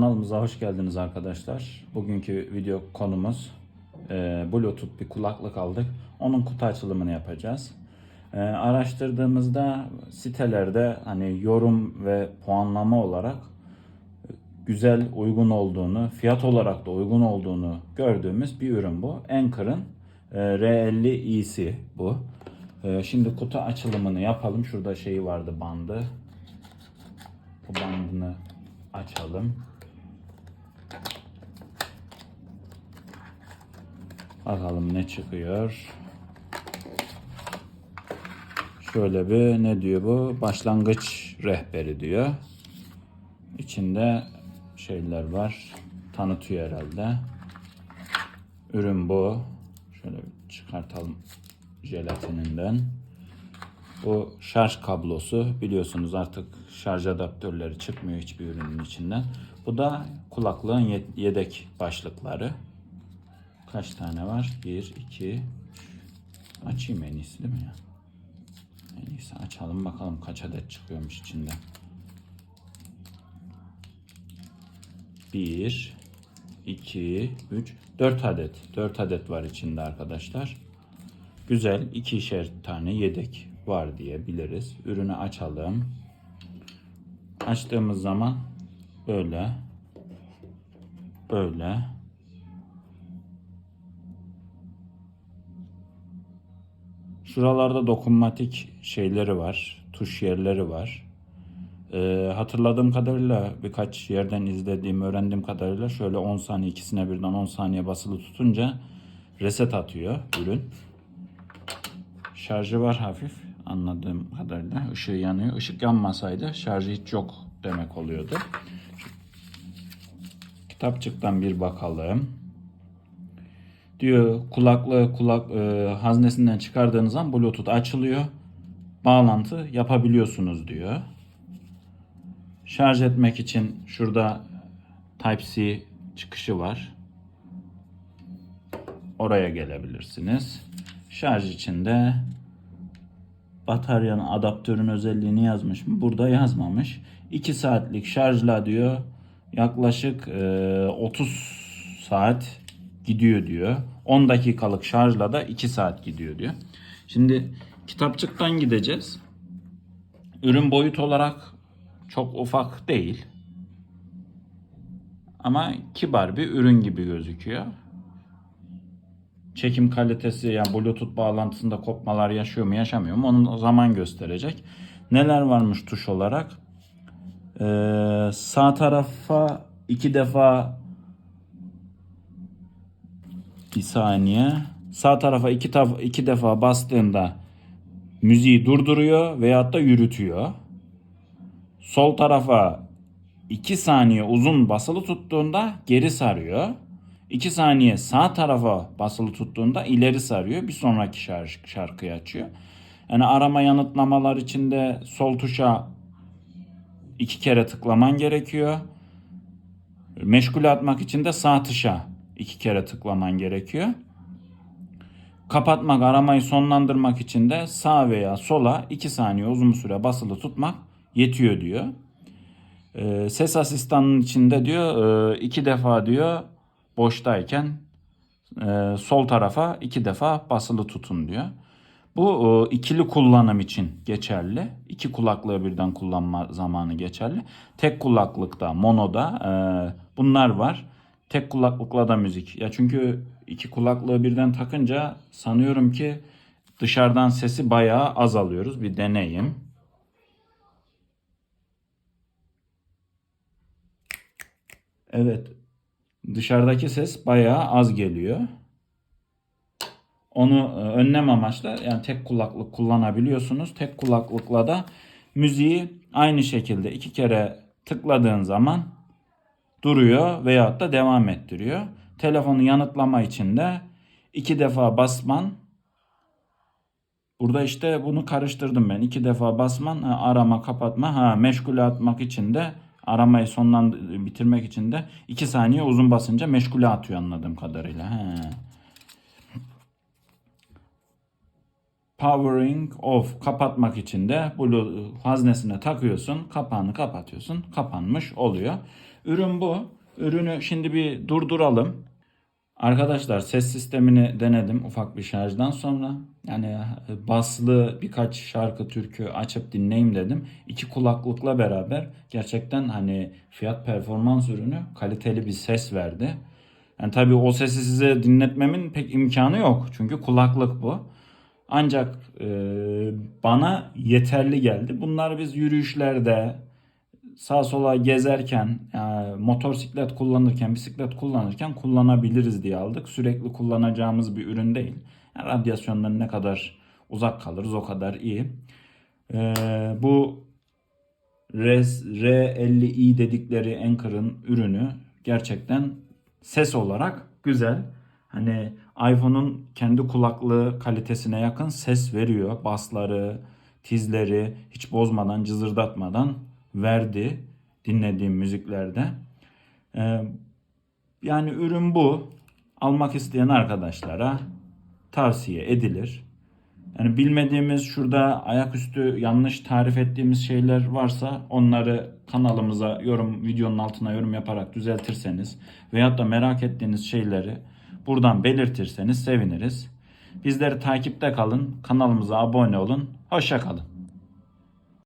Kanalımıza hoş geldiniz arkadaşlar. Bugünkü video konumuz e, Bluetooth bir kulaklık aldık. Onun kutu açılımını yapacağız. E, araştırdığımızda sitelerde hani yorum ve puanlama olarak güzel, uygun olduğunu, fiyat olarak da uygun olduğunu gördüğümüz bir ürün bu. Anker'ın e, R50i'si bu. E, şimdi kutu açılımını yapalım. Şurada şeyi vardı bandı. Bu bandını açalım. Bakalım ne çıkıyor. Şöyle bir ne diyor bu? Başlangıç rehberi diyor. İçinde şeyler var. Tanıtıyor herhalde. Ürün bu. Şöyle bir çıkartalım jelatininden. Bu şarj kablosu. Biliyorsunuz artık şarj adaptörleri çıkmıyor hiçbir ürünün içinden. Bu da kulaklığın ye- yedek başlıkları. Kaç tane var? 1, 2, 3. Açayım en iyisi değil mi ya? En iyisi açalım bakalım kaç adet çıkıyormuş içinde. 1, 2, 3, 4 adet. 4 adet var içinde arkadaşlar. Güzel ikişer tane yedek var diyebiliriz. Ürünü açalım. Açtığımız zaman böyle böyle Şuralarda dokunmatik şeyleri var. Tuş yerleri var. Ee, hatırladığım kadarıyla birkaç yerden izlediğim, öğrendiğim kadarıyla şöyle 10 saniye ikisine birden 10 saniye basılı tutunca reset atıyor ürün. Şarjı var hafif anladığım kadarıyla. Işığı yanıyor. Işık yanmasaydı şarjı hiç yok demek oluyordu. Kitapçıktan bir bakalım. Diyor kulaklığı kulak e, haznesinden çıkardığınız zaman Bluetooth açılıyor. Bağlantı yapabiliyorsunuz diyor. Şarj etmek için şurada Type-C çıkışı var. Oraya gelebilirsiniz. Şarj için de bataryanın adaptörün özelliğini yazmış mı? Burada yazmamış. 2 saatlik şarjla diyor yaklaşık e, 30 saat gidiyor diyor. 10 dakikalık şarjla da 2 saat gidiyor diyor. Şimdi kitapçıktan gideceğiz. Ürün boyut olarak çok ufak değil. Ama kibar bir ürün gibi gözüküyor. Çekim kalitesi yani Bluetooth bağlantısında kopmalar yaşıyor mu yaşamıyor mu onu zaman gösterecek. Neler varmış tuş olarak? Ee, sağ tarafa iki defa bir saniye. Sağ tarafa iki, taf- iki defa bastığında müziği durduruyor veyahut da yürütüyor. Sol tarafa 2 saniye uzun basılı tuttuğunda geri sarıyor. 2 saniye sağ tarafa basılı tuttuğunda ileri sarıyor. Bir sonraki şarkı, şarkıyı açıyor. Yani arama yanıtlamalar içinde sol tuşa iki kere tıklaman gerekiyor. Meşgule atmak için de sağ tuşa iki kere tıklaman gerekiyor. Kapatmak, aramayı sonlandırmak için de sağ veya sola 2 saniye uzun süre basılı tutmak yetiyor diyor. Ee, ses asistanının içinde diyor e, iki defa diyor boştayken e, sol tarafa iki defa basılı tutun diyor. Bu e, ikili kullanım için geçerli. İki kulaklığı birden kullanma zamanı geçerli. Tek kulaklıkta, monoda e, bunlar var. Tek kulaklıkla da müzik. Ya çünkü iki kulaklığı birden takınca sanıyorum ki dışarıdan sesi bayağı az alıyoruz. Bir deneyim. Evet. Dışarıdaki ses bayağı az geliyor. Onu e, önlem amaçlı yani tek kulaklık kullanabiliyorsunuz. Tek kulaklıkla da müziği aynı şekilde iki kere tıkladığın zaman duruyor veyahut da devam ettiriyor. Telefonu yanıtlama için de iki defa basman Burada işte bunu karıştırdım ben. İki defa basman, arama, kapatma, ha meşgule atmak için de aramayı sonlan bitirmek için de iki saniye uzun basınca meşgule atıyor anladığım kadarıyla. He. Powering off kapatmak için de bu haznesine takıyorsun, kapağını kapatıyorsun, kapanmış oluyor. Ürün bu. Ürünü şimdi bir durduralım. Arkadaşlar ses sistemini denedim ufak bir şarjdan sonra. Yani baslı birkaç şarkı türkü açıp dinleyeyim dedim. İki kulaklıkla beraber gerçekten hani fiyat performans ürünü kaliteli bir ses verdi. Yani tabii o sesi size dinletmemin pek imkanı yok. Çünkü kulaklık bu. Ancak e, bana yeterli geldi. Bunlar biz yürüyüşlerde, sağa sola gezerken, yani motosiklet kullanırken, bisiklet kullanırken kullanabiliriz diye aldık. Sürekli kullanacağımız bir ürün değil. Yani radyasyondan ne kadar uzak kalırız o kadar iyi. Ee, bu Res, R50i dedikleri Anker'ın ürünü gerçekten ses olarak güzel. Hani iPhone'un kendi kulaklığı kalitesine yakın ses veriyor. Basları, tizleri hiç bozmadan, cızırdatmadan verdi dinlediğim müziklerde. Ee, yani ürün bu. Almak isteyen arkadaşlara tavsiye edilir. Yani bilmediğimiz şurada ayaküstü yanlış tarif ettiğimiz şeyler varsa onları kanalımıza yorum videonun altına yorum yaparak düzeltirseniz veyahut da merak ettiğiniz şeyleri buradan belirtirseniz seviniriz. Bizleri takipte kalın, kanalımıza abone olun. Hoşça kalın.